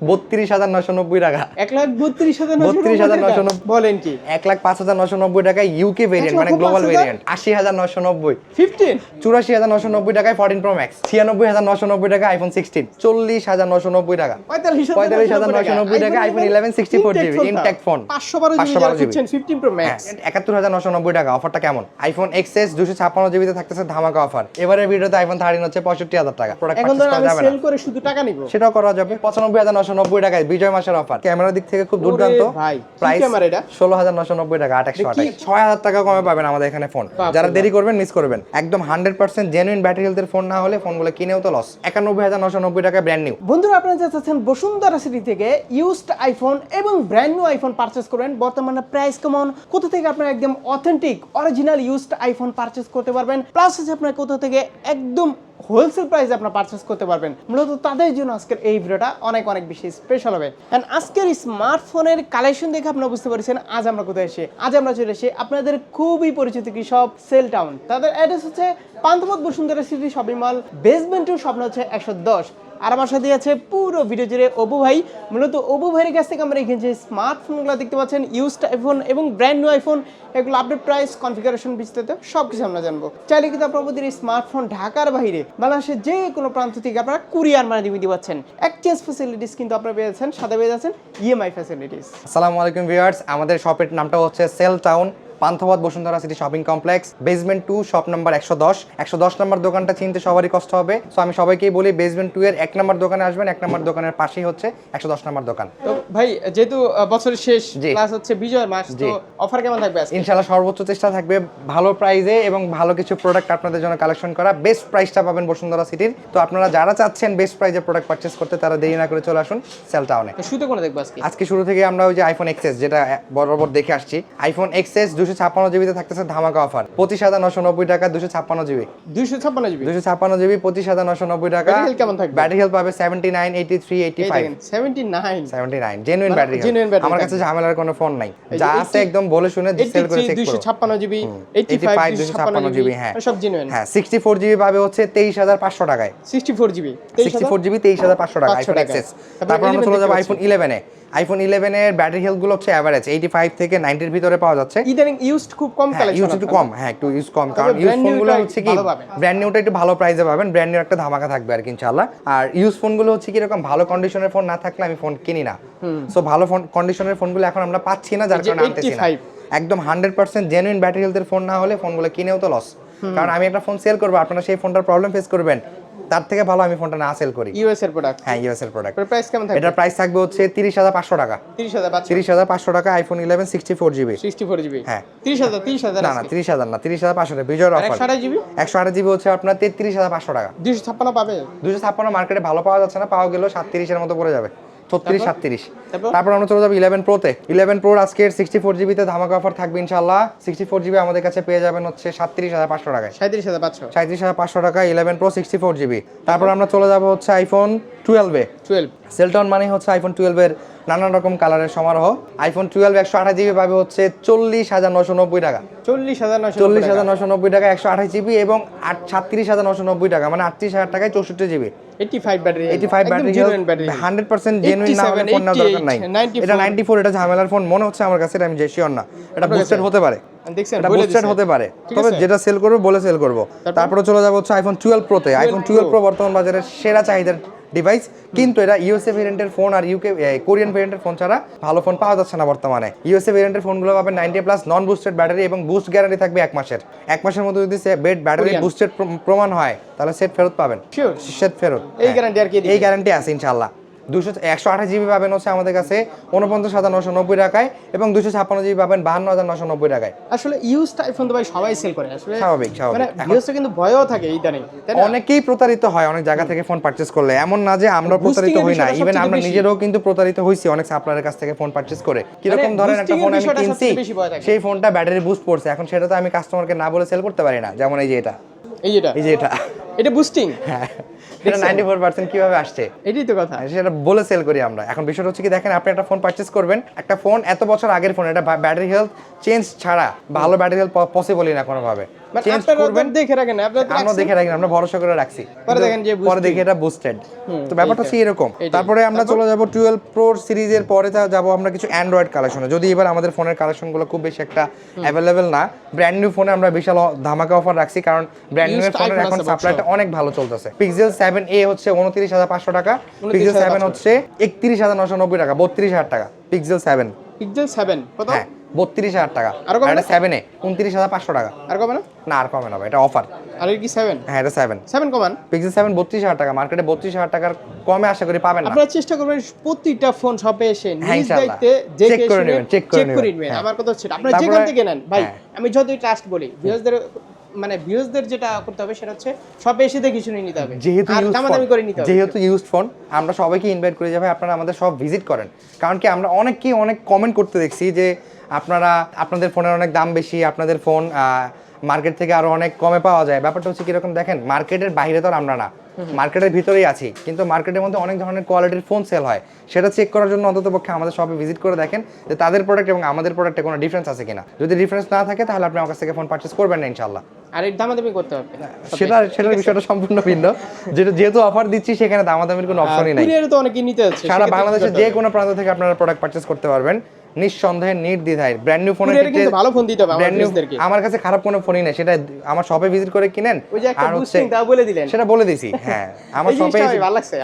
বত্রিশ হাজার নশো নব্বই টাকা এক লাখ বত্রিশ হাজার 32,990 বলেন কি এক লাখ পাঁচ হাজার নশো নব্বই টাকায় ইউকে ভেরিয়েন্ট মানে গ্লোবাল ভেরিয়েন্ট আশি হাজার নশো নব্বই ফিফটিন চুরাশি হাজার নশো নব্বই টাকায় ফোরটিন প্রো ম্যাক্স ছিয়ানব্বই হাজার নশো নব্বই টাকা আইফোন সিক্সটিন চল্লিশ হাজার নশো নব্বই টাকা পঁয়তাল্লিশ হাজার নশো নব্বই টাকা iPhone eleven sixty four GB intact phone পাঁচশো বারো জিবি যারা খুঁজছেন ফিফটিন প্রো ম্যাক্স একাত্তর হাজার নশো নব্বই টাকা অফারটা কেমন আইফোন এক্সএস দুশো ছাপ্পান্ন জিবিতে থাকতেছে ধামাকা অফার এবারের ভিডিওতে আইফোন থার্টিন হচ্ছে পঁয়ষট্টি হাজার টাকা প্রোডাক্ট সেল করে শুধু টাকা নিব সেটাও করা যাবে পঁচানব্বই হাজার নশো নব্বই টাকায় বিজয় মাসের অফার ক্যামেরার দিক থেকে খুব দুর্দান্ত। প্রাইস ষোলো হাজার নশো নব্বই টাকা একশো আঠাশ। ছয় হাজার টাকা কমে পাবেন আমাদের এখানে ফোন যারা দেরি করবেন মিস করবেন। একদম হান্ড্রেড পার্সেন্ট জেনুইন ব্যাটারি হেলথের ফোন না হলে ফোনগুলো কিনেও তো লস একানব্বই হাজার নশো নব্বই টাকা ব্র্যান্ড নিউ বন্ধুরা আপনারা যা চাচ্ছেন বসুন্ধরা সিটি থেকে ইউজড আইফোন এবং ব্র্যান্ড নিউ আইফোন পারচেস করবেন বর্তমানে প্রাইস কেমন? কোথা থেকে আপনারা একদম authentic original used iPhone purchase করতে পারবেন? প্লাস হচ্ছে আপনার কোথা থেকে একদম হোলসেল প্রাইসে আপনারা পারচেস করতে পারবেন। মূলত তাদের জন্য আজকের এই ভিডিওটা অনেক অনেক বেশি স্পেশাল হবে। অ্যান্ড আজকের স্মার্টফোনের কালেকশন দেখে আপনারা বুঝতে পারছেন, আজ আমরা কোথায় এসে আজ আমরা চলে এসে আপনাদের খুবই পরিচিত কৃষক সেল টাউন তাদের অ্যাড্রেস হচ্ছে Panthapath Bashundhara city shopping mall basement two Shwapno হচ্ছে একশো দশ। আর আমার সাথে আছে পুরো ভিডিও জুড়ে অবু ভাই। মূলত অবু ভাইয়ের কাছ থেকে আমরা এখানে যে স্মার্টফোনগুলো দেখতে পাচ্ছেন ইউজড আইফোন এবং ব্র্যান্ড নিউ আইফোন এগুলো আপডেট প্রাইস কনফিগারেশন বিস্তারিত সব কিছু আমরা জানব। চাইলে কিন্তু আপনার এই স্মার্টফোন ঢাকার বাইরে, বাংলাদেশের যে কোনো প্রান্ত থেকে আপনারা কুরিয়ার মানে দিতে পাচ্ছেন। এক্সচেঞ্জ ফ্যাসিলিটিস কিন্তু আপনারা পেয়ে যাচ্ছেন, সাথে পেয়ে যাচ্ছেন ইএমআই ফ্যাসিলিটিস আসসালামু আলাইকুম ভিউয়ার্স আমাদের শপের নামটা হচ্ছে Cell Town Panthapath Bashundhara city shopping complex basement two shop number একশো দশ। একশো দশ নম্বর দোকানটা চিনতে সবারই কষ্ট হবে। সো আমি সবাইকেই বলি বেসমেন্ট টু এর এক নম্বর দোকানে আসবেন এক নম্বর দোকানের পাশেই হচ্ছে একশো দশ নম্বর দোকান। তো ভাই যেহেতু বছরের শেষ জি। প্লাস হচ্ছে বিজয়ের মাস। তো অফার কেমন থাকবে আজকে? ইনশাল্লাহ সর্বোচ্চ চেষ্টা থাকবে ভালো প্রাইজে এবং ভালো কিছু প্রোডাক্ট আপনাদের জন্য কালেকশন করা। বেস্ট প্রাইসটা পাবেন বসুন্ধরা সিটির। তো আপনারা যারা চাচ্ছেন বেস্ট প্রাইজে প্রোডাক্ট পারচেস করতে তারা দেরি না করে চলে আসুন সেল টাউনে তো শুতে কোনে দেখব আজকে? আজকে শুরু থেকে আমরা ওই যে আইফোন এক্সএস যেটা বরাবর দেখে আসছি। আইফোন এক্সএস দুশো ছাপ্পান্ন জিবিতে থাকতেছে ধামাকা অফার। পঁচিশ হাজার নশো নব্বই টাকা দুশো ছাপ্পান্ন জিবি। দুইশো ছাপ্পান্ন জিবি? দুশো ছাপ্পান্ন জিবি পঁচিশ হাজার নশো নব্বই টাকা। কেমন থাকবে? ব্যাটারি হেলথ পাবে seventy nine eighty three eighty এই five seventy nine seventy nine genuine মানে ব্যাটারি genuine battery আমার কাছে ঝামেলার কোনো ফোন নাই। যা আছে একদম বলে শুনে সেল করে চেক করো। ছাপ্পান্ন জিবি এইটি 85, ফাইভ দুশো ছাপ্পান্ন 256 জিবি। হ্যাঁ। সব জেনুইন হ্যাঁ সিক্সটি ফোর জিবি পাবে হচ্ছে তেইশ হাজার পাঁচশো টাকায়। Sixty four GB. Sixty four GB তেইশ হাজার পাঁচশো টাকা আইফোন এক্সেস তারপর আমরা 11 চলে যাব আইফোন ইলেভেনে আইফোন ইলেভেনের ব্যাটারি হেলথগুলো হচ্ছে অ্যাভারেজ এইটি ফাইভ থেকে নাইনটির ভিতরে পাওয়া যাচ্ছে। ইদানিং ইউজড খুব কম হ্যাঁ ইউজ একটু কম হ্যাঁ একটু ইউজ কম কারণ ইউজ ফোনগুলো হচ্ছে কি ব্র্যান্ড নিউটা একটু ভালো প্রাইসে পাবেন ব্র্যান্ড নিউ একটা ধামাকা থাকবে আর কি ইনশাআল্লাহ। আর ইউজ ফোনগুলো হচ্ছে কি এরকম ভালো কন্ডিশনের ফোন না থাকলে আমি ফোন কিনি না। সো ভালো ফোন কন্ডিশনের ফোনগুলো এখন আমরা পাচ্ছি না যার কারণে আনতেছি না। একদম হান্ড্রেড পার্সেন্ট জেনুইন ব্যাটারি হেলথের ফোন না হলে ফোনগুলো কিনেও তো লস কারণ আমি একটা ফোন সেল করব আপনারা সেই ফোনটার প্রবলেম ফেস করবেন। তার থেকে ভালো আমি ফোনটা না সেল করি। ইউএস এর প্রোডাক্ট হ্যাঁ ইউএস এর প্রোডাক্ট প্রাইস কেমন থাকবে? এটার প্রাইস থাকবে হচ্ছে তিরিশ হাজার পাঁচশো টাকা। তিরিশ হাজার পাঁচশো? তিরিশ হাজার পাঁচশো টাকা iPhone eleven sixty four GB হ্যাঁ। তিরিশ হাজার তিরিশ হাজার না না তিরিশ হাজার না তিরিশ হাজার পাঁচশো টাকা বিজয়ের অফার একশো আঠাশ জিবি হচ্ছে আপনার তেত্রিশ হাজার পাঁচশো টাকা। দুইশো ছাপ্পান্ন পাবে? দুশো ছাপ্পান্ন মার্কেটে ভালো পাওয়া যাচ্ছে না পাওয়া গেলেও এর মতো পড়ে যাবে। ছত্রিশ সাতত্রিশ। তারপর? আমরা চলে যাব ইলেভেন প্রোতে ইলেভেন প্রোর আজকের সিক্সটি ফোর জিবিতে ধামাকা অফার থাকবে ইনশাল্লাহ সিক্সটি ফোর জিবি আমাদের কাছে পেয়ে যাবেন হচ্ছে সাতত্রিশ হাজার পাঁচশো টাকায়। সাঁত্রিশ হাজার পাঁচশো? সাঁত্রিশ হাজার পাঁচশো টাকা eleven pro sixty four GB তারপর? আমরা চলে যাব হচ্ছে আইফোন টুয়েলভে টুয়েলভ সেলটন মানে হচ্ছে আইফোন টুয়েলভের নানান রকম কালারের সমারোহ। আইফোন টুয়েলভ একশো আঠাশ জিবি পাবে হচ্ছে চল্লিশ হাজার নশো নব্বই টাকা। চল্লিশ হাজার নশো চল্লিশ হাজার নশো নব্বই টাকা একশো আঠাশ জিবি এবং আট সাতত্রিশ হাজার নশো নব্বই টাকা মানে আটত্রিশ হাজার টাকায় চৌষট্টি GB eighty five battery eighty five battery battery hundred percent genuine না হলে ফোন দরকার নাই। এটা নাইনটি ফোর এটা ঝামেলার ফোন মনে হচ্ছে আমার কাছে এটা আমি যে শিওর না। এটা বুস্টেড হতে পারে। দেখছেন এটা বুস্টেড হতে পারে। তবে যেটা সেল করব বলে সেল করব। তারপরে? চলে যাব হচ্ছে আইফোন টুয়েলভ প্রোতে আইফোন টুয়েলভ প্রো বর্তমান বাজারে সেরা চাহিদার ডিভাইস কিন্তু এটা ইউএসএ ভেরিয়েন্টের ফোন আর ইউকে কোরিয়ান ভেরিয়েন্টের ফোন ছাড়া ভালো ফোন পাওয়া যাচ্ছে না বর্তমানে। ইউএসএ ভেরিয়েন্টের ফোনগুলো পাবেন ninety plus non boosted battery এবং বুস্ট গ্যারান্টি থাকবে এক মাসের। এক মাসের মধ্যে যদি বেড ব্যাটারি বুস্টেড প্রমাণ হয় তাহলে সেট ফেরত পাবেন। সেট ফেরত। এই হ্যাঁ। গ্যারান্টি আর কি এই গ্যারান্টি আছে ইনশাল্লাহ দুশো একশো আঠাশ জিবি পাবেন হচ্ছে আমাদের কাছে উনপঞ্চাশ হাজার নশো নব্বই টাকায় এবং দুশো ছাপ্পান্ন জিবি পাবেন বাহান্ন হাজার নশো নব্বই টাকায়। আসলে ইউজড আইফোন তো ভাই সবাই সেল করে। আসলে স্বাভাবিক, স্বাভাবিক। মানে কিন্তু ভয়ও থাকে ইদানিং অনেকেই প্রতারিত হয় অনেক জায়গা থেকে ফোন পারচেস করলে। এমন না যে আমরা Boosting প্রতারিত হই না। ইভেন আমরা। নিজেরাও কিন্তু প্রতারিত হয়েছি অনেক সাপ্লায়ারের কাছ থেকে ফোন পারচেস করে। কীরকম মানে ধরেন একটা ফোন আমি কিনছি। সেই ফোনটা ব্যাটারি বুস্ট পড়ছে। এখন সেটা তো আমি কাস্টমারকে না বলে সেল করতে পারি না। যেমন এই যে এটা। এই যেটা এই যে এটা। এটা বুস্টিং হ্যাঁ। এটা নাইনটি ফোর পার্সেন্ট কীভাবে আসছে? এটাই তো কথা। হ্যাঁ, সেটা বলে সেল করি আমরা। এখন বিষয়টা হচ্ছে কি দেখেন আপনি একটা ফোন পারচেস করবেন একটা ফোন এত বছর আগের ফোন এটা ব্যাটারি হেলথ চেঞ্জ ছাড়া ভালো ব্যাটারি হেলথ পসিবলই না কোনোভাবে। চেঞ্জ আপনারা করবেন। দেখে রাখেন আমরা দেখে রাখি আমরা ভরসা করে রাখছি। পরে দেখেন যে পরে দেখি এটা বুস্টেড তো ব্যাপারটা হচ্ছে এরকম। তারপরে আমরা চলে যাব টুয়েলভ প্রো সিরিজের পরে যাব আমরা কিছু অ্যান্ড্রয়েড কালেকশনে যদি এবার আমাদের ফোনের কালেকশনগুলো খুব বেশি একটা অ্যাভেলেবেল না ব্র্যান্ড নিউ ফোনে আমরা বিশাল ধামাকা অফার রাখছি কারণ ব্র্যান্ড নিউ ফোনের এখন সাপ্লাইটা অনেক ভালো চলতেছে। পিক্সেল সেভেন এ হচ্ছে উনত্রিশ হাজার পাঁচশো টাকা পিক্সেল সেভেন হচ্ছে একত্রিশ হাজার নশো নব্বই টাকা বত্রিশ হাজার টাকা পিক্সেল সেভেন পিক্সেল 7 কত? হ্যাঁ। বত্রিশ হাজার টাকা। আর কমে এটা সেভেনে উনত্রিশ হাজার পাঁচশো টাকা। আর কমে না? না আর কমে না ভাই, এটা অফার আর কি সেভেন হ্যাঁ এটা সেভেন সেভেন কমান পিক্সেল সেভেন বত্রিশ হাজার টাকা মার্কেটে বত্রিশ হাজার টাকার কমে আশা করি পাবেন না। আপনারা চেষ্টা করবেন প্রতিটা ফোন শপে এসে হ্যাঁ, নিজ দায়িত্বে যে Check করে নেবেন, চেক করে নেবেন। আমার কথা হচ্ছে আপনারা যেখান থেকে নেন ভাই হ্যাঁ। আমি যতই ট্রাস্ট বলি ভিউয়ার্সদের মানে ভিউজদের যেটা করতে হবে সেটা হচ্ছে সব এসে দেখে শুনে নিতে হবে। যেহেতু দামাদামি করে নিতে হবে। যেহেতু ইউজড ফোন আমরা সবাইকে ইনভাইট করে যাবে আপনারা আমাদের সব ভিজিট করেন। কারণ কি আমরা অনেককে অনেক কমেন্ট করতে দেখছি যে আপনারা আপনাদের ফোনের অনেক দাম বেশি আপনাদের ফোন মার্কেট থেকে আরও অনেক কমে পাওয়া যায়। ব্যাপারটা হচ্ছে কীরকম দেখেন মার্কেটের বাইরে তো আমরা না। মার্কেটের ভিতরেই আছি কিন্তু মার্কেটের মধ্যে অনেক ধরনের কোয়ালিটির ফোন সেল হয়। সেটা চেক করার জন্য অন্তত পক্ষে আমাদের শপে ভিজিট করে দেখেন যে তাদের প্রোডাক্ট এবং আমাদের প্রোডাক্টে কোনো ডিফারেন্স আছে কিনা। যদি ডিফারেন্স না থাকে তাহলে আপনি আমার কাছ থেকে ফোন পারচেস করবেন না ইনশাল্লাহ আর এর দামাদামি করতে হবে। সেটা সেটার বিষয়টা সম্পূর্ণ ভিন্ন। যেটা যেহেতু অফার দিচ্ছি সেখানে দামাদামির কোনো অপশনই নাই। তো অনেকে নিতে সারা বাংলাদেশের যে কোনো প্রান্ত থেকে আপনারা প্রোডাক্ট পারচেস করতে পারবেন। নিঃসন্দেহে নির্দ্বিধায়। ব্র্যান্ড নিউ ফোনের ক্ষেত্রে ভালো ফোন দিতে হবে আমার ব্র্যান্ড নিউ আমার কাছে খারাপ কোনো ফোনই নেই সেটা আমার শপে ভিজিট করে কিনেন ওই যে একটা আর হচ্ছে বলে দিলেন। সেটা বলে দিছি হ্যাঁ। আমার শপে।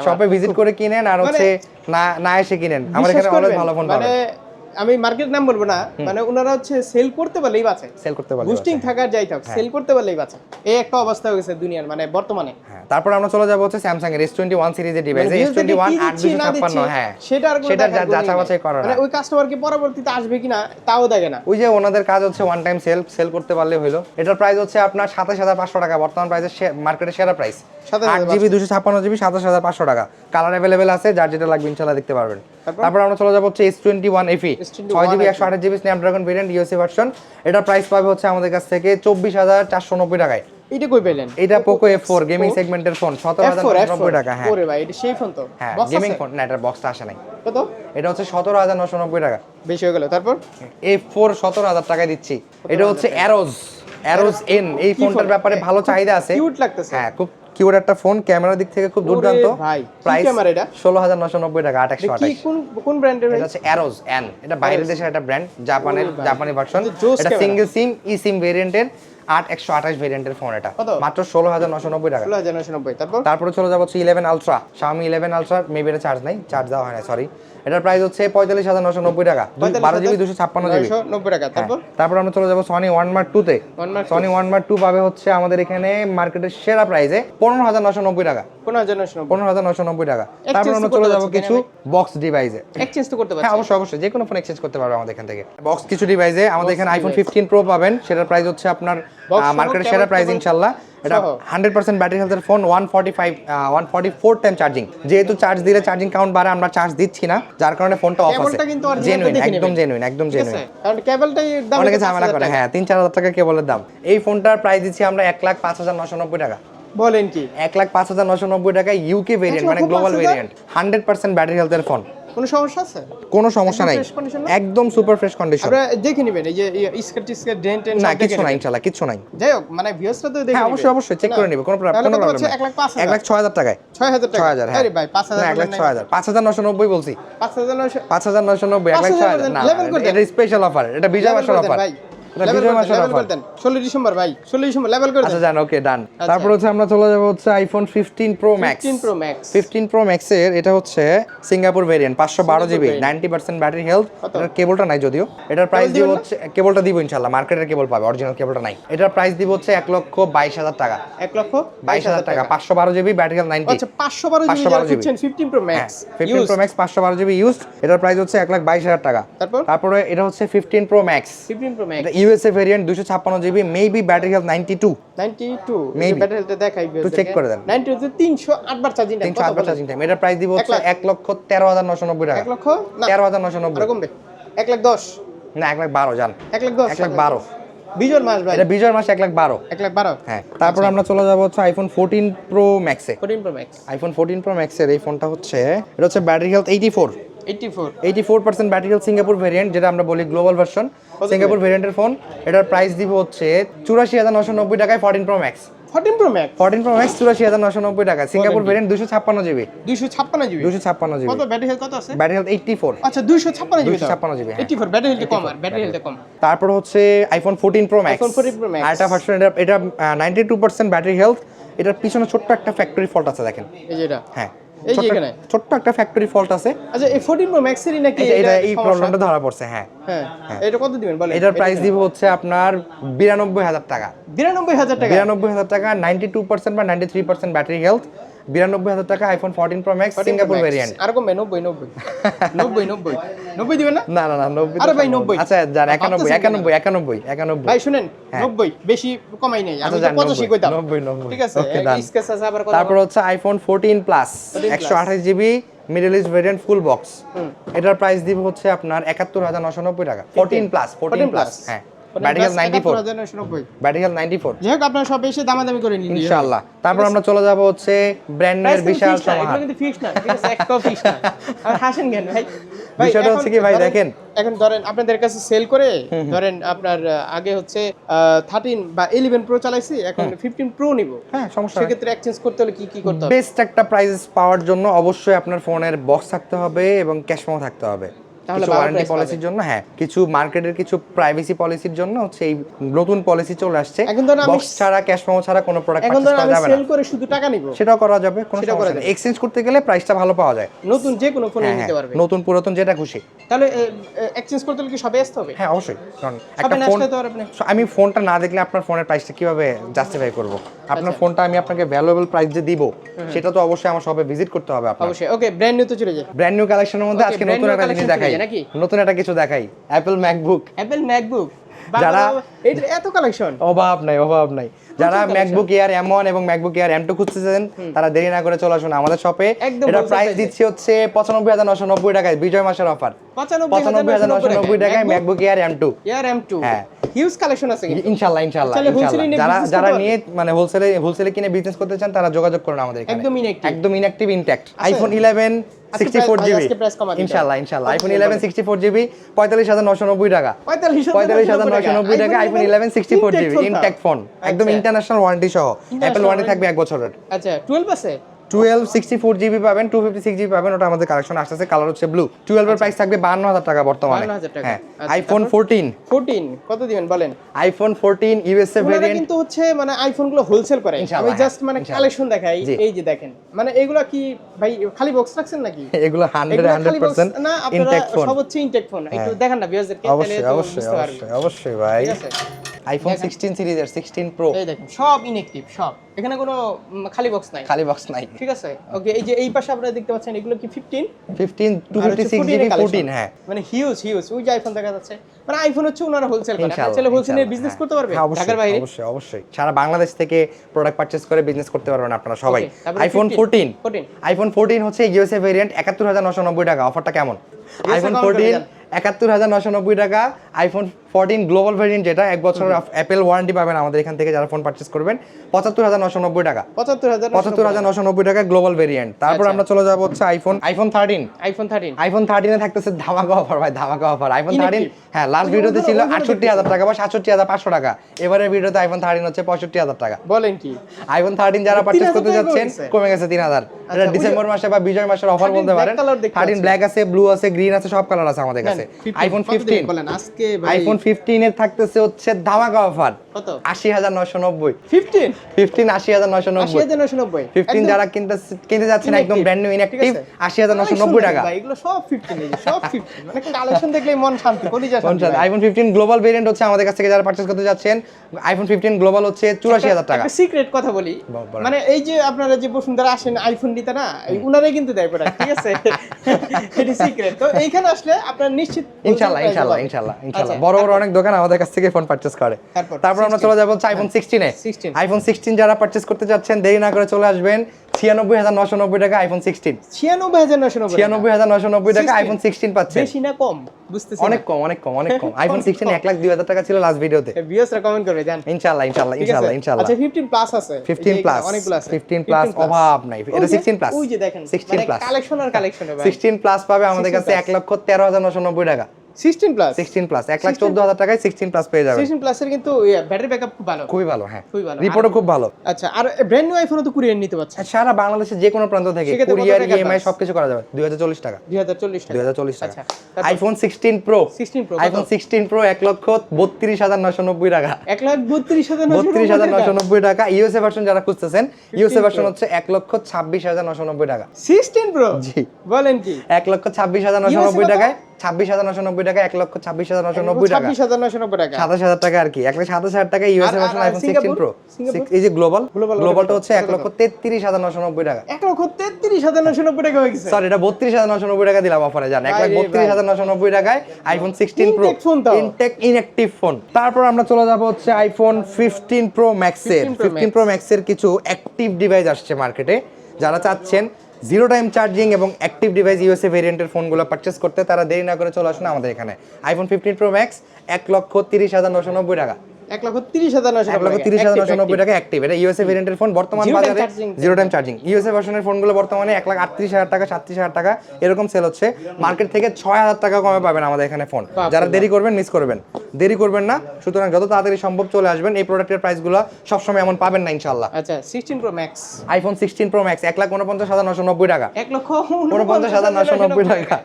শপে ভিজিট করে কিনেন আর হচ্ছে না না এসে কিনেন। আমার এখানে অনেক ভালো ফোন মানে পাবেন আমি মার্কেট নাম বলব না মানে ওনারা হচ্ছে সেল করতে পারলেই বাঁচে। সেল করতে পারবেন বুস্টিং থাকার যাই থাক সেল করতে পারলেই বাঁচে। এই একটা অবস্থা হয়েছে দুনিয়ার মানে বর্তমানে। হ্যাঁ তারপর আমরা চলে যাব হচ্ছে স্যামসাং এর এস টোয়েন্টি ওয়ান সিরিজের ডিভাইস মানে এস টোয়েন্টি ওয়ান আট দিচ্ছি দুশো না ছাপ্পান্ন দিচ্ছি, হ্যাঁ। সেটা আর সেটা দেখার গুণই যাচা বাছাই করে মানে ওই কাস্টমারকে পরবর্তীতে আসবে কিনা তাও দেখে না। ওই যে ওনাদের কাজ হচ্ছে ওয়ান টাইম সেল সেল করতে পারলে হলো এটার প্রাইস হচ্ছে আপনার সাতাশ হাজার পাঁচশো টাকা বর্তমান প্রাইসের মার্কেটের সেরা প্রাইস 27,500 আট জিবি দুশো ছাপ্পান্ন জিবি সাতাশ হাজার পাঁচশো টাকা। কালার অ্যাভেলেবেল আছে যার যেটা লাগবে ইনশাল্লাহ দেখতে পারবেন। তারপর? আমরা চলে যাব হচ্ছে এস টোয়েন্টি ওয়ান এফি S21 ছয় জিবি একশো আঠাশ GB Snapdragon variant USA version এটার প্রাইস পাবে হচ্ছে আমাদের কাছ থেকে চব্বিশ হাজার চারশো নব্বই টাকায়। এটা কই পেলেন? এটা পোকো গেমিং সেগমেন্টের ফোন F4 টাকা হ্যাঁ। ওরে ভাই এটা সেই ফোন তো। হ্যাঁ গেমিং ফোন না বক্সটা আসে নাই। কত? এটা হচ্ছে সতেরো হাজার নশো নব্বই টাকা। বেশি হয়ে গেল। তারপর? এফ ফোর সতেরো হাজার টাকায় দিচ্ছি। এটা হচ্ছে অ্যারোজ অ্যারোজ এন এই ফোনটার ব্যাপারে ভালো চাহিদা আছে। কিউট লাগতেছে। হ্যাঁ খুব কিউট একটা ফোন ক্যামেরার দিক থেকে খুব দুর্দান্ত। ভাই, প্রাইস ক্যামেরা এটা? ষোলো হাজার নশো নব্বই টাকা আট একশো এটা কি আঠাশ। কোন কোন ব্র্যান্ডের এটা হচ্ছে অ্যারোজ এন এটা বাইরের দেশের একটা ব্র্যান্ড জাপানের জাপানি ভার্সন এটা সিঙ্গেল সিম ই সিম ভেরিয়েন্টের আট একশো আঠাশ ভেরিয়েন্টের ফোন এটা? মাত্র ষোলো হাজার নশো নব্বই টাকা। তারপর? তারপরে চলে যাব হচ্ছে eleven ultra Xiaomi eleven ultra maybe এটা চার্জ নাই চার্জ দেওয়া হয় না সরি এটার প্রাইস হচ্ছে পঁয়তাল্লিশ হাজার নশো নব্বই টাকা। বারো জিবি দুশো ছাপ্পান্ন জিবি। নব্বই টাকা। তারপর? আমরা চলে যাব সনি ওয়ান মার্ক টু তে সনি ওয়ান মার্ক টু পাবে হচ্ছে আমাদের এখানে মার্কেটের সেরা প্রাইসে পনেরো হাজার নশো নব্বই টাকা। পনেরো হাজার নশো নব্বই। টাকা। তারপর আমরা চলে যাব কিছু বক্স ডিভাইসে এক্সচেঞ্জ তো করতে হ্যাঁ অবশ্যই অবশ্যই যে কোনো ফোন এক্সচেঞ্জ করতে পারবে আমাদের এখান থেকে। বক্স কিছু ডিভাইসে আমাদের এখানে আইফোন ফিফটিন প্রো পাবেন সেটার প্রাইস হচ্ছে আপনার মার্কেটের সেরা প্রাইস ইনশাল্লাহ। এটা। হান্ড্রেড পার্সেন্ট ব্যাটারি হেলথের phone one forty five one forty four time charging যেহেতু চার্জ দিলে চার্জিং কাউন্ট বাড়ে আমরা চার্জ দিচ্ছি না যার কারণে ফোনটা অফ আছে। জেনুইন একদম। জেনুইন একদম জেনুইন কারণ কেবলটাই দাম অনেকে ঝামেলা করে। হ্যাঁ তিন চার হাজার টাকা কেবলের দাম। এই ফোনটার প্রাইস দিচ্ছি আমরা এক লাখ পাঁচ হাজার নশো নব্বই টাকা। বলেন কি? এক লাখ পাঁচ হাজার নশো নব্বই টাকা ইউকে ভেরিয়েন্ট মানে global variant hundred percent battery হেলথের ফোন কোনো সমস্যা আছে? কোনো সমস্যা নাই? একদম সুপার ফ্রেশ কন্ডিশন আপনারা দেখে নেবেন এই যে স্কেট টিস্কেট ডেন্ট টেন্ট না কিছু নাই ইনশাআল্লাহ কিছু নাই। যাই হোক মানে ভিউয়ার্সরা তো দেখে হ্যাঁ অবশ্যই অবশ্যই চেক করে নিবে কোনো প্রবলেম কোনো? প্রবলেম এক লাখ পাঁচ এক লাখ ছয় হাজার টাকায়। ছয় হাজার টাকা। ছয় হাজার হ্যাঁ। আরে ভাই পাঁচ হাজার না, এক লাখ ছয় হাজার। পাঁচ হাজার নশো নব্বই বলছি। পাঁচ হাজার নয়শো পাঁচ হাজার নশো নব্বই এক লাখ ছয় হাজার। না। এটা স্পেশাল অফার এটা বিজয় মাসের অফার ভাই। ডিসেম্বর ভাই ডিসেম্বর লেভেল করে আচ্ছা জান ওকে ডান তারপর হচ্ছে আমরা চলে যাব হচ্ছে iPhone fifteen pro max 15 Pro Max fifteen pro ম্যাক্সের এটা হচ্ছে সিঙ্গাপুর ভেরিয়েন্ট পাঁচশো বারো GB variant। Ninety percent battery health এটার কেবলটা নাই যদিও। এটার প্রাইস দিব হচ্ছে কেবলটা দিব ইনশাল্লাহ মার্কেটের কেবল পাবে অরিজিনাল কেবলটা নাই। এটার প্রাইস দিব হচ্ছে এক লক্ষ বাইশ হাজার টাকা। এক লক্ষ বাইশ হাজার টাকা পাঁচশো বারো জিবি ব্যাটারি হেলথ নাইনটি আচ্ছা পাঁচশো বারো জিবি 512 যারা GB খুঁজছেন fifteen pro max fifteen pro max পাঁচশো বারো জিবি ইউজ এটার প্রাইস হচ্ছে এক লাখ বাইশ হাজার টাকা। তারপরে? এটা হচ্ছে fifteen pro max fifteen pro max এটা ইউএসএ ভেরিয়েন্ট দুশো ছাপ্পান্ন GB maybe battery health ninety two ninety two Maybe. Battery health দেখাই একটু check করে দেন। নাইনটি টু তিনশো আটবার চার্জিং তিনশো আটবার চার্জিং টাইম এটার প্রাইস দিব হচ্ছে এক লক্ষ তেরো হাজার নশো নব্বই টাকা। এক লক্ষ? তেরো হাজার নশো নব্বই। কমবে? এক লাখ দশ। না এক লাখ বারো জান। এক লাখ দশ এক লাখ বারো। বিজয় মাস ভাই। এটা বিজয়ের মাসে এক লাখ বারো। এক লাখ বারো। হ্যাঁ তারপর আমরা চলে যাব হচ্ছে iPhone fourteen pro ম্যাক্সে fourteen pro max iPhone fourteen pro ম্যাক্সের এই ফোনটা হচ্ছে এটা হচ্ছে battery health eighty four eighty four eighty four percent battery Singapore variant যেটা আমরা বলি গ্লোবাল ভার্সন সিঙ্গাপুর ভেরিয়েন্টের ফোন এটার প্রাইস দিব হচ্ছে চুরাশি হাজার নশো নব্বই টাকায় fourteen pro max fourteen pro max fourteen pro max চুরাশি হাজার নশো নব্বই টাকা সিঙ্গাপুর ভেরিয়েন্ট দুশো ছাপ্পান্ন জিবি ছাপ্পান্ন জিবি দুশো ছাপ্পান্ন জিবি কত ব্যাটারি হেলথ কত আছে? ব্যাটারি হেলথ এইটটি ফোর আচ্ছা ছাপ্পান্ন জিবি 256 GB, হ্যাঁ। ফোর ব্যাটারি হেলথ কম ব্যাটারি হেলথ কম। তারপর হচ্ছে iPhone fourteen pro max iPhone 14 Pro Max। আরেকটা ভার্সন এটা এটা ninety two percent battery health এটার পিছনে ছোট্ট একটা ফ্যাক্টরি ফল্ট আছে দেখেন। এই যে এটা। হ্যাঁ। এই যে ছোট্ট- এখানে? ছোট্ট একটা ফ্যাক্টরি ফল্ট আছে। আচ্ছা এই ফোরটিন প্রো ম্যাক্সেরই নাকি এটা- এই? প্রবলেমটা ধরা পড়ছে হ্যাঁ। হ্যাঁ। এটা কত দিবেন বলেন? এটার প্রাইস দিব হচ্ছে আপনার বিরানব্বই হাজার টাকা। বিরানব্বই হাজার টাকা? বিরানব্বই হাজার টাকা নাইনটি টু পার্সেন্ট বা ninety three percent battery health বিরানব্বই হাজার টাকা iPhone fourteen pro max Singapore. Variant আর কমবে নব্বই নব্বই। নব্বই নব্বই। নব্বই দিবেন না? না না না নব্বই আরে ভাই, সম্ভব না। 90 আচ্ছা যান একানব্বই একানব্বই একানব্বই একানব্বই। ভাই শুনেন হ্যাঁ। নব্বই বেশি কমাই নেই। আমি আচ্ছা, তো পঁচাশি 90, কইতাম। 90, 90 ঠিক আছে তারপর হচ্ছে আইফোন ফোরটিন প্লাস একশো আঠাশ GB middle east variant full box এটার প্রাইস দিব হচ্ছে আপনার একাত্তর হাজার নশো নব্বই টাকা। ফোরটিন প্লাস ফোরটিন প্লাস হ্যাঁ। 14 battery plus ninety four 71,990 battery ninety four যাই হোক আপনারা সব এসে দামাদামি করে নিন। ইনশাআল্লাহ। তারপর আমরা চলে যাব হচ্ছে ব্র্যান্ড নিউ বিশাল সমাহার। কিন্তু ফিক্স না ঠিক একটাও ফিক্স না। আর হাসেন কেন ভাই? ভাই, বিষয়টা হচ্ছে কি ভাই, ধরেন- দেখেন। এখন ধরেন আপনাদের কাছে সেল করে ধরেন আপনার আগে হচ্ছে থার্টিন বা ইলেভেন প্রো চালাইছি এখন ফিফটিন প্রো নিব। হ্যাঁ সমস্যা সেক্ষেত্রে এক্সচেঞ্জ করতে হলে কি কি করতে হবে? বেস্ট একটা প্রাইস পাওয়ার জন্য অবশ্যই আপনার ফোনের বক্স থাকতে হবে এবং ক্যাশ থাকতে হবে। তাহলে ওয়ারেন্টি পলিসির জন্য হ্যাঁ কিছু মার্কেটের কিছু প্রাইভেসি পলিসির জন্য হচ্ছে এই নতুন পলিসি চলে আসছে। এখন ধরুন আমি- ছাড়া ক্যাশ মেমো ছাড়া কোনো প্রোডাক্ট এখন আমি সেল করে শুধু টাকা নিব। সেটাও করা যাবে কোনো সমস্যা নেই। এক্সচেঞ্জ করতে গেলে প্রাইসটা ভালো পাওয়া যায়। নতুন যে কোনো ফোনে হ্যাঁ, নিতে হ্যাঁ, পারবে। নতুন পুরাতন যেটা খুশি। তাহলে এক্সচেঞ্জ করতে হলে কি সবে আসতে হবে? হ্যাঁ অবশ্যই। কারণ একটা ফোন আমি ফোনটা না দেখলে আপনার ফোনের প্রাইসটা কীভাবে জাস্টিফাই করব? আচ্ছা। আপনার ফোনটা আমি আপনাকে ভ্যালুয়েবল প্রাইস যে দিব সেটা তো অবশ্যই আমার সবে ভিজিট করতে হবে আপনার। অবশ্যই। ওকে ব্র্যান্ড নিউ তো চলে যায় ব্র্যান্ড নিউ কালেকশনের মধ্যে আজকে নতুন একটা জিনিস দেখাই। যায় নাকি? নতুন একটা কিছু দেখাই। অ্যাপেল ম্যাকবুক অ্যাপেল ম্যাকবুক যারা- এত কালেকশন অভাব নাই অভাব নাই। যারা ম্যাকবুক এয়ার এম ওয়ান এবং ম্যাকবুক এয়ার এম টু খুঁজতেছেন তারা দেরি না করে চলে আসুন আমাদের শপে এটা প্রাইস দিচ্ছি হচ্ছে পঁচানব্বই হাজার নশো নব্বই টাকায় বিজয় মাসের অফার পঁচানব্বই হাজার নশো নব্বই টাকায় MacBook Air M two Air M two হ্যাঁ। হিউজ কালেকশন আছে wholesale নিয়ে যারা যারা নিয়ে মানে হোলসেলে হোলসেলে কিনে বিজনেস করতে চান তারা যোগাযোগ করুন আমাদের এখানে। একদম inactive। একদম inactive intact iPhone eleven sixty four price- GB iPhone টাকা। পঁয়তাল্লিশ পঁয়তাল্লিশ হাজার নশো নব্বই টাকা iPhone eleven sixty four GB intact phone একদম আচ্ছা। ইন্টারন্যাশনাল ওয়ারেন্টি সহ অ্যাপেল ওয়ারেন্টি থাকবে এক বছরের। আচ্ছা টুয়েলভ আছে? টুয়েলভ সিক্সটি ফোর জিবি পাবেন টু ফিফটি সিক্স জিবি পাবেন ওটা আমাদের কালেকশন আসতেছে কালার হচ্ছে ব্লু টুয়েলভের প্রাইস থাকবে বান্ন হাজার টাকা বর্তমানে। হ্যাঁ আইফোন ফোরটিন ফোরটিন কত দিবেন বলেন? আইফোন ফোরটিন ইউএসএ ভেরিয়েন্ট কিন্তু হচ্ছে মানে আইফোনগুলো হোলসেল করে আমি জাস্ট হ্যাঁ, মানে কালেকশন দেখাই। এই যে দেখেন মানে এগুলা কি ভাই খালি বক্স রাখছেন নাকি? এগুলো হান্ড্রেড হান্ড্রেড পার্সেন্ট না আপনারা সব হচ্ছে ইনটেক ফোন একটু দেখান না ভিউয়ারদেরকে অবশ্যই অবশ্যই অবশ্যই অবশ্যই ভাই। আইফোন দেখেন। সিক্সটিন সিরিজের সিক্সটিন প্রো এই দেখেন সব ইনঅ্যাক্টিভ সব। এখানে কোনো খালি বক্স নাই। খালি বক্স নাই। ঠিক আছে? ওকে এই যে এই পাশে আপনারা দেখতে পাচ্ছেন এগুলো কি 15 ফিফটিন টু আর ফিফটি হচ্ছে সিক্স 14 এর জিবি collection। ফোরটিন হ্যাঁ। মানে হিউজ হিউজ ওই যে আইফোন দেখা যাচ্ছে। মানে আইফোন হচ্ছে ওনারা হোলসেল করে। আপনারা হোলসেল ইনশাআল্লাহ, বিজনেস হ্যাঁ। করতে পারবে হ্যাঁ, ঢাকার বাইরে। অবশ্যই অবশ্যই। সারা বাংলাদেশ থেকে প্রোডাক্ট পারচেজ করে বিজনেস করতে পারবেন আপনারা সবাই। আইফোন 15, ফোরটিন 14 আইফোন ফোরটিন হচ্ছে ইউএসএ ভেরিয়েন্ট একাত্তর হাজার নশো নব্বই টাকা। অফারটা কেমন? আইফোন কম করে ফোরটিন দেন। একাত্তর হাজার নশো নব্বই টাকা। আইফোন ফোরটিন গ্লোবাল ভেরিয়েন্ট যেটা এক বছরের অ্যাপেল ওয়ারেন্টি পাবেন আমাদের এখান থেকে যারা ফোন পারচেজ করবেন। পঁচাত্তর হাজার নশো নব্বই টাকা। পঁচাত্তর হাজার পঁচাত্তর হাজার নশো নব্বই টাকা গ্লোবাল ভেরিয়েন্ট তারপর আচ্ছা। আমরা চলে যাব হচ্ছে iPhone iPhone thirteen iPhone thirteen iPhone থার্টিনে থাকতেছে ধামাকা অফার ভাই ধামাকা অফার আইফোন থার্টিন হ্যাঁ লাস্ট ভিডিওতে ছিল আটষট্টি হাজার টাকা বা সাতষট্টি হাজার পাঁচশো টাকা। এবারের ভিডিওতে আইফোন থার্টিন হচ্ছে পঁয়ষট্টি হাজার টাকা। বলেন কি? আইফোন থার্টিন যারা 3,000 করতে যাচ্ছেন কমে গেছে? তিন হাজার। এটা ডিসেম্বর মাসে বা বিজয় মাসের অফার বলতে পারেন। থার্টিন ব্ল্যাক আছে। ব্লু আছে গ্রিন আছে সব কালার আছে আমাদের কাছে। আইফোন ফিফটিন আজকে আইফোন ফিফটিন এর থাকতেছে হচ্ছে ধামাকা অফার। কত? আশি হাজার নয়শো নব্বই। 15 ফিফটিন আশি হাজার নয়শো নব্বই। ফিফটিন যারা কিনতে কিনতে যাচ্ছেন একদম ব্র্যান্ড নিউ ইনঅ্যাক্টিভ আশি হাজার নশো নব্বই টাকা। ভাই, এগুলো সব 15 এই সব 15 মানে কালেকশন দেখলেই মন শান্তি কলিজা শান্তি আইফোন ফিফটিন গ্লোবাল ভেরিয়েন্ট হচ্ছে আমাদের কাছ থেকে যারা পারচেজ করতে যাচ্ছেন আইফোন ফিফটিন গ্লোবাল হচ্ছে চুরাশি হাজার টাকা। সিক্রেট কথা বলি। মানে এই যে আপনারা যে বসুন্ধরা আসেন আইফোন নিতে না উনারাই কিন্তু দেয় প্রোডাক্ট ঠিক আছে? এটি সিক্রেট তো এইখানে আসলে আপনার নিশ্চিত ইনশাল্লাহ ইনশাল্লাহ ইনশাল্লাহ আচ্ছা, ইনশাল্লাহ। বড় বড় তারপর অনেক দোকান আমাদের কাছ থেকে ফোন পারচেস করে। তারপর, আমরা চলে যাব আইফোন সিক্সটিনে আইফোন সিক্সটিন যারা পারচেস করতে চাচ্ছেন দেরি না করে চলে আসবেন। ছিয়ানব্বই হাজার নশো নব্বই টাকা আইফোন সিক্সটিন ছিয়ানব্বই হাজার নশো নব্বই ছিয়ানব্বই হাজার নশো নব্বই টাকা আইফোন সিক্সটিন পাচ্ছেন বেশি না কম। বুঝতেছি অনেক কম অনেক কম অনেক কম। আইফোন সিক্সটিন এক লাখ দুই হাজার টাকা ছিল লাস্ট ভিডিওতে ভিউয়ার্সরা কমেন্ট করবে জান। আচ্ছা 15 প্লাস আছে। ফিফটিন এই যে প্লাস ফিফটিন প্লাস অভাব নাই। এটা সিক্সটিন প্লাস ওই যে দেখেন সিক্সটিন প্লাস কালেকশন আর কালেকশন সিক্সটিন প্লাস পাবে আমাদের কাছে এক লক্ষ তেরো হাজার নশো নব্বই টাকা। 16 প্লাস সিক্সটিন প্লাস এক লাখ চোদ্দ হাজার টাকায় সিক্সটিন প্লাস পেয়ে যাবে 16 প্লাসের কিন্তু ব্যাটারি ব্যাকআপ খুব ভালো। খুবই ভালো হ্যাঁ। খুবই ভালো। রিপোর্টও খুব ভালো। আচ্ছা আর ব্র্যান্ড নিউ আইফোন তো কুরিয়ার নিতে সারা বাংলাদেশের যে কোনো প্রান্ত থেকে কুরিয়ার ইএমআই সবকিছু করা যাবে। দুই হাজার চল্লিশ টাকা। 2040 টাকা। দুই হাজার চল্লিশ টাকা। আইফোন সিক্সটিন প্রো 16 Pro কত? আইফোন সিক্সটিন প্রো এক লক্ষ বত্রিশ হাজার নশো নব্বই টাকা। এক লাখ বত্রিশ হাজার বত্রিশ হাজার নশো নব্বই টাকা। ইউএসএ ভার্সন যারা খুঁজতেছেন ইউএসএ ভার্সন হচ্ছে এক লক্ষ ছাব্বিশ হাজার নশো নব্বই টাকা। সিক্সটিন প্রো জি। বলেন কি? এক লক্ষ ছাব্বিশ হাজার নশো USA নব্বই কত? টাকায় ছাব্বিশ হাজার নশো নব্বই টাকা এক লক্ষ ছাব্বিশ হাজার নশো নব্বই টাকা। ছাব্বিশ হাজার নশো নব্বই টাকা। সাতাশ হাজার টাকা আর কি এক লাখ সাতাশ হাজার টাকা ইউএসএ আর- ভার্সন আইফোন সিক্সটিন প্রো এই যে গ্লোবাল গ্লোবালটা হচ্ছে এক লক্ষ তেত্রিশ হাজার নশো নব্বই টাকা। এক লক্ষ তেত্রিশ হাজার নশো নব্বই টাকা হয়ে গেছে। সরি এটা বত্রিশ হাজার নশো নব্বই টাকা দিলাম অফারে জান। এক লাখ বত্রিশ হাজার নশো নব্বই টাকায় iPhone sixteen pro intact inactive phone তারপর আমরা চলে যাব হচ্ছে আইফোন ফিফটিন প্রো ম্যাক্সের 15 ফিফটিন। প্রো ম্যাক্সের কিছু অ্যাক্টিভ ডিভাইস আসছে মার্কেটে যারা চাচ্ছেন জিরো টাইম চার্জিং এবং অ্যাক্টিভ ডিভাইস ইউএসএ ভেরিয়েন্টের ফোনগুলো পারচেস করতে তারা দেরি না করে চলে আসুন আমাদের এখানে। আইফোন ফিফটিন প্রো ম্যাক্স এক লক্ষ তিরিশ হাজার নশো নব্বই টাকা। এক লক্ষ তিরিশ হাজার এক লক্ষ তিরিশ হাজার নব্বই টাকা অ্যাক্টিভ এটা ইউএসএ ভেরিয়েন্টের ফোন বর্তমান বাজারে জিরো টাইম চার্জিং ইউএসএ ভার্সনের ফোনগুলো বর্তমানে এক লাখ আটত্রিশ হাজার টাকা সাতত্রিশ হাজার টাকা এরকম সেল হচ্ছে। মার্কেট থেকে ছয় হাজার টাকা কমে পাবেন আমাদের এখানে ফোন যারা দেরি করবেন মিস করবেন। দেরি করবেন না। সুতরাং যত তাড়াতাড়ি সম্ভব চলে আসবেন। এই প্রোডাক্টের প্রাইসগুলো সবসময় এমন পাবেন না ইনশাল্লাহ আচ্ছা sixteen pro max iPhone sixteen pro max এক লাখ উনপঞ্চাশ হাজার নশো নব্বই টাকা। এক লক্ষ উনপঞ্চাশ হাজার নশো নব্বই টাকা।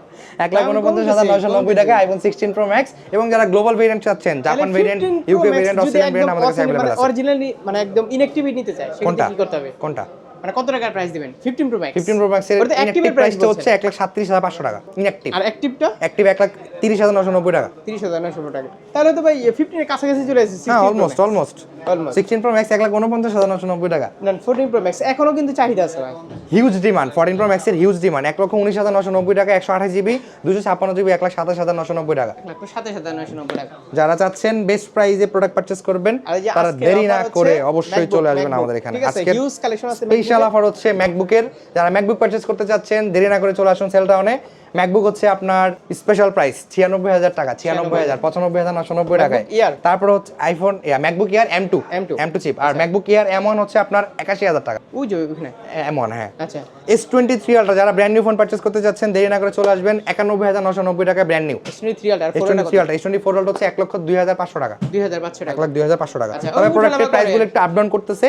এক লাখ উনপঞ্চাশ হাজার নশো নব্বই টাকা আইফোন সিক্সটিন প্রো ম্যাক্স এবং যারা গ্লোবাল ভেরিয়েন্ট চাচ্ছেন Japan variant UK variant Australian brand আমাদের কাছে আছে। অরিজিনালি মানে একদম ইনঅ্যাক্টিভ নিতে চাই কোনটা? সেটা কি করতে হবে? কোনটা? মানে কত টাকার প্রাইস দিবেন? 15 প্রো ম্যাক্স ফিফটিন প্রো ম্যাক্সের ওটা এর price প্রাইসটা। হচ্ছে এক লাখ সাতত্রিশ হাজার পাঁচশো টাকা ইনঅ্যাক্টিভ আর অ্যাক্টিভটা অ্যাক্টিভ এক লাখ তিরিশ হাজার নশো নব্বই টাকা। 30900 টাকা। তাহলে তো ভাই 15 এর কাছাকাছি চলে এসেছে হ্যাঁ almost almost almost sixteen pro max এক লাখ উনপঞ্চাশ হাজার নশো নব্বই টাকা। না 14 প্রো ম্যাক্স এখনও কিন্তু চাহিদা আছে ভাই। হিউজ ডিমান্ড ফোরটিন প্রো ম্যাক্সের হিউজ ডিমান্ড এক লক্ষ উনিশ হাজার নশো নব্বই টাকা একশো আঠাশ জিবি দুশো ছাপ্পান্ন জিবি এক লাখ সাতাশ হাজার নশো নব্বই টাকা। এক লক্ষ 27990 টাকা। যারা চাচ্ছেন বেস্ট প্রাইসে প্রোডাক্ট পারচেস করবেন তারা দেরি না করে অবশ্যই চলে আসবেন আমাদের এখানে। আজকে হিউজ কালেকশন আছে স্পেশাল অফার হচ্ছে ম্যাকবুকের যারা ম্যাকবুক পারচেস করতে চাচ্ছেন, দেরি না করে চলে আসুন সেল টাউনে ম্যাকবুক হচ্ছে আপনার স্পেশাল প্রাইস ছিয়ানব্বই হাজার টাকা ছিয়ানব্বই হাজার পঁচানব্বই হাজার নশো নব্বই টাকায়। Air। তারপর হচ্ছে iPhone MacBook Air M two M2 M two chip আর ম্যাকবুক ইয়ার এম ওয়ান হচ্ছে আপনার একাশি হাজার টাকা। ওই যে ওখানে এম ওয়ান হ্যাঁ। আচ্ছা। এস টোয়েন্টি থ্রি আলট্রা যারা ব্র্যান্ড নিউ ফোন পারচেস করতে চাচ্ছেন দেরি না করে চলে আসবেন একানব্বই হাজার নশো নব্বই টাকা brand new S23 ultra S twenty three ultra S twenty four ultra হচ্ছে এক লক্ষ দুই হাজার পাঁচশো টাকা। 2500 এক টাকা। এক লাখ দুই হাজার পাঁচশো টাকা। আচ্ছা, তবে প্রোডাক্টের প্রাইসগুলো একটু আপ ডাউন করতেছে।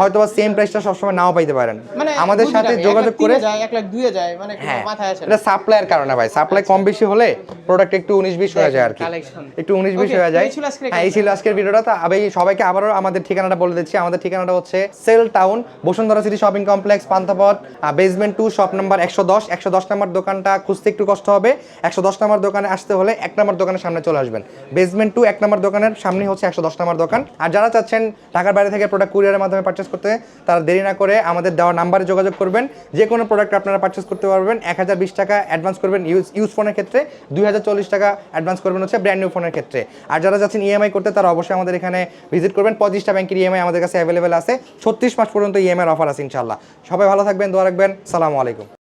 হয়তো বা সেম প্রাইসটা সবসময় নাও পাইতে পারেন। মানে আমাদের সাথে যোগাযোগ করে এক লাখ দুইয়ে যায় মানে হ্যাঁ। মাথায় আসে এটা সাপ্লাইয়ের কারণে ভাই। সাপ্লাই কম বেশি হলে প্রোডাক্ট একটু উনিশ বিশ হয়ে যায় আর কি। একটু উনিশ বিশ হয়ে যায়। এই ছিল আজকের হ্যাঁ এই ছিল আজকের ভিডিওটা তো আমি সবাইকে আবারও আমাদের ঠিকানাটা বলে দিচ্ছি। আমাদের ঠিকানাটা হচ্ছে Cell Town Bashundhara city shopping complex Panthapath basement two shop number একশো দশ। একশো দশ নম্বর দোকানটা খুঁজতে একটু কষ্ট হবে। একশো দশ নম্বর দোকানে আসতে হলে এক নম্বর দোকানের সামনে চলে আসবেন। বেসমেন্ট টু এক নম্বর দোকানের সামনে হচ্ছে একশো দশ নম্বর দোকান। আর যারা চাচ্ছেন ঢাকার বাইরে থেকে প্রোডাক্ট কুরিয়ারের মাধ্যমে পারচেস করতে তারা দেরি না করে আমাদের দেওয়া নাম্বারে যোগাযোগ করবেন। যে কোনো প্রোডাক্ট আপনারা পারচেস করতে পারবেন। এক হাজার বিশ টাকা অ্যাডভান্স করবেন ইউজ ইউজ ফোনের ক্ষেত্রে। দুই হাজার চল্লিশ টাকা অ্যাডভান্স করবেন হচ্ছে ব্র্যান্ড নিউ ফোনের ক্ষেত্রে। আর যারা যাচ্ছেন ইএমআই করতে, তারা অবশ্যই আমাদের এখানে ভিজিট করবেন। পঁচিশটা ব্যাঙ্কের ইএমআই আমাদের কাছে অ্যাভেলেবেল আছে। ছত্রিশ মাস পর্যন্ত ইএমআই অফার আছে ইনশাল্লাহ সবাই ভালো থাকবেন, দোয়া রাখবেন। সালামু আলাইকুম।